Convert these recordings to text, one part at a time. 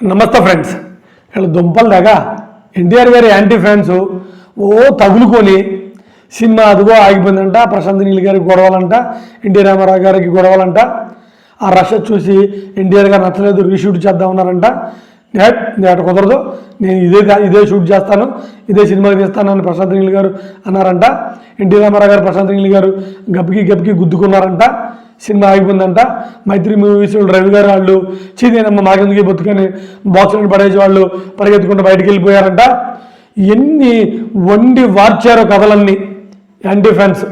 నమస్తే ఫ్రెండ్స్. ఇక్కడ దుంపలు దాకా. ఎన్టీఆర్ గారి యాంటీ ఫ్యాన్స్ ఓ తగులుకొని సినిమా అదిగో ఆగిపోయిందంట ప్రశాంత్ నీల్ గారికి గొడవలంట ఎన్టీ రామారావు గారికి గొడవలంట. ఆ రష చూసి ఎన్టీఆర్ గారు నచ్చలేదు రీషూట్ చేద్దామన్నారంట నేట్ నేట కుదరదు. నేను ఇదే ఇదే షూట్ చేస్తాను ఇదే సినిమాకి తీస్తాను అని ప్రశాంత్ నీల్ గారు అన్నారంట. ఎన్టీ రామారావు గారు ప్రశాంత్ నీల్ గారు గబ్బకి గబ్బకి గుద్దుకున్నారంట. సినిమా ఆగిపోయిందంట మైత్రి మూవీస్ వాళ్ళు రవి గారు వాళ్ళు చీదేనమ్మ మాకెందుకు బతుకని బాక్సులను పడేసి వాళ్ళు పరిగెత్తుకుంటూ బయటికి వెళ్ళిపోయారంట. ఎన్ని వండి వార్చారో కథలన్నీ యాంటీ ఫ్యాన్స్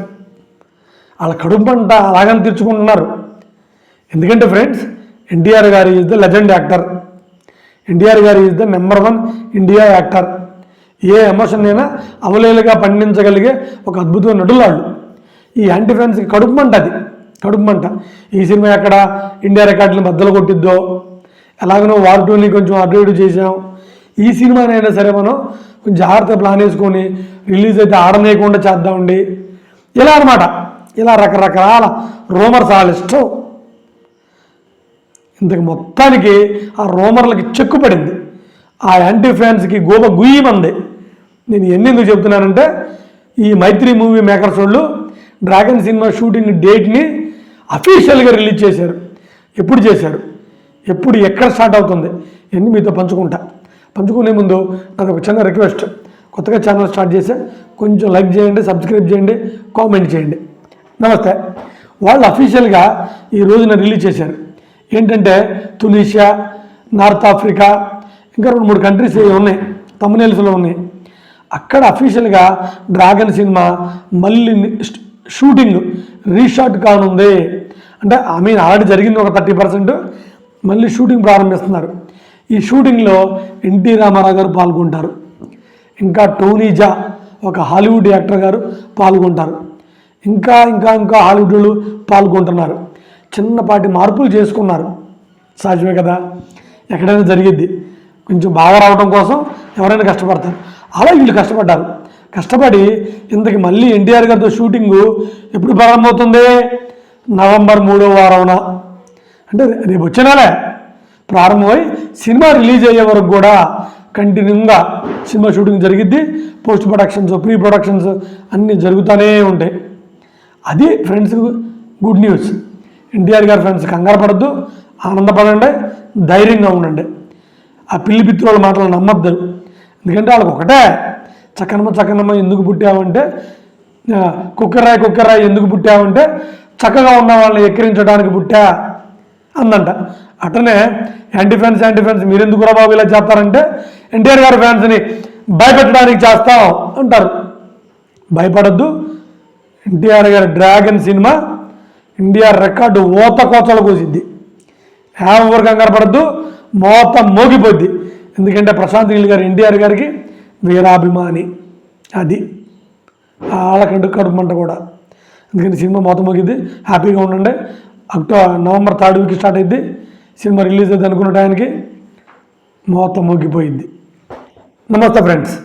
వాళ్ళ కడుపు అంట అలాగని తెచ్చుకుంటున్నారు ఎందుకంటే ఫ్రెండ్స్ ఎన్టీఆర్ గారు is the legend actor NTR గారు is the number one India actor A emotion అయినా అవలేలుగా పండించగలిగే ఒక అద్భుతమైన నటులు వాళ్ళు. ఈ యాంటీ ఫ్యాన్స్కి కడుపు అంట అది. కడుపు మంట ఈ సినిమా ఎక్కడ ఇండియా రికార్డులు బద్దలు కొట్టిద్దో? ఎలాగనో వార్ టూని కొంచెం అటు ఇటు చేసాం ఈ సినిమానైనా సరే మనం కొంచెం జాగ్రత్త ప్లాన్ వేసుకొని రిలీజ్ అయితే ఆడనేయకుండా చేద్దామండి ఇలా అనమాట ఇలా రకరకాల రూమర్స్ వాళ్ళ ఇష్టం ఇంతకు మొత్తానికి ఆ రోమర్లకి చెక్కు పడింది. ఆ యాంటీ ఫ్యాన్స్కి గోప గుయ్యమంది నేను ఎన్ని ఎందుకు చెప్తున్నానంటే ఈ మైత్రి మూవీ మేకర్స్ వాళ్ళు డ్రాగన్ సినిమా షూటింగ్ డేట్ని అఫీషియల్గా రిలీజ్ చేశారు. ఎప్పుడు చేశారు? ఎప్పుడు ఎక్కడ స్టార్ట్ అవుతుంది? ఎన్ని మీతో పంచుకుంటా. పంచుకునే ముందు నాకు ఒక చిన్న రిక్వెస్ట్. కొత్తగా ఛానల్ స్టార్ట్ చేస్తే కొంచెం లైక్ చేయండి సబ్స్క్రైబ్ చేయండి కామెంట్ చేయండి. నమస్తే. వాళ్ళు అఫీషియల్గా ఈ రోజున రిలీజ్ చేశారు. ఏంటంటే తునీషియా నార్త్ ఆఫ్రికా ఇంకా రెండు మూడు కంట్రీస్ ఉన్నాయి. తమిళనాడులో ఉన్నాయి. అక్కడ అఫీషియల్గా డ్రాగన్ సినిమా మళ్ళీ షూటింగ్ రీషాట్ కానుంది. అంటే ఐ మీన్ ఆల్రెడీ జరిగింది ఒక థర్టీ పర్సెంట్ మళ్ళీ షూటింగ్ ప్రారంభిస్తున్నారు. ఈ షూటింగ్లో ఎన్టీ రామారావు గారు పాల్గొంటారు. ఇంకా టోనీజా ఒక హాలీవుడ్ యాక్టర్ గారు పాల్గొంటారు. ఇంకా ఇంకా ఇంకా హాలీవుడ్లు పాల్గొంటున్నారు. చిన్నపాటి మార్పులు చేసుకున్నారు. సహజమే కదా? ఎక్కడైనా జరిగిద్ది. కొంచెం బాగా రావడం కోసం ఎవరైనా కష్టపడతారు. అలా వీళ్ళు కష్టపడ్డారు. కష్టపడి ఇంతకి మళ్ళీ ఎన్టీఆర్ గారితో షూటింగు ఎప్పుడు ప్రారంభమవుతుంది? నవంబర్ మూడో వారంన. అంటే రేపు వచ్చే నెలే ప్రారంభమై సినిమా రిలీజ్ అయ్యే వరకు కూడా కంటిన్యూగా సినిమా షూటింగ్ జరిగిద్ది. పోస్ట్ ప్రొడక్షన్స్ ప్రీ ప్రొడక్షన్స్ అన్నీ జరుగుతూనే ఉంటాయి. అది ఫ్రెండ్స్ గుడ్ న్యూస్. ఎన్టీఆర్ గారి ఫ్రెండ్స్ కంగారు పడద్దు ఆనందపడండి ధైర్యంగా ఉండండి. ఆ పిల్లి పిత్రుల మాటలు నమ్మద్దు. ఎందుకంటే వాళ్ళకి ఒకటే చక్కనమ్మ చక్కనమ్మ ఎందుకు పుట్టావంటే కుక్కరాయి కుక్కరాయి ఎందుకు పుట్టావంటే చక్కగా ఉన్న వాళ్ళని ఎక్కిరించడానికి పుట్టా అందంట అట్లనే యాంటీ ఫ్యాన్స్ యాంటీ ఫ్యాన్స్ మీరు ఎందుకు బాబు ఇలా చేస్తారంటే ఎన్టీఆర్ గారి ఫ్యాన్స్ని భయపెట్టడానికి చేస్తాం అంటారు. భయపడద్దు. ఎన్టీఆర్ గారి డ్రాగన్ సినిమా ఇండియా రికార్డు ఓత కోతలు కోసిద్ది. ఎవరు కంగారు పడద్దు. మోత మోగిపోద్ది. ఎందుకంటే ప్రశాంత్ నీల్ గారు ఎన్టీఆర్ గారికి వీరాభిమాని. అది. వాళ్ళకంటే కడుపు మంట కూడా. అందుకని సినిమా మోత మోగిద్ది హ్యాపీగా ఉండండి. October November third week start అయింది సినిమా రిలీజ్ అవుతుంది అనుకున్న టైంకి మొత్తం మోగిపోయింది నమస్తే ఫ్రెండ్స్.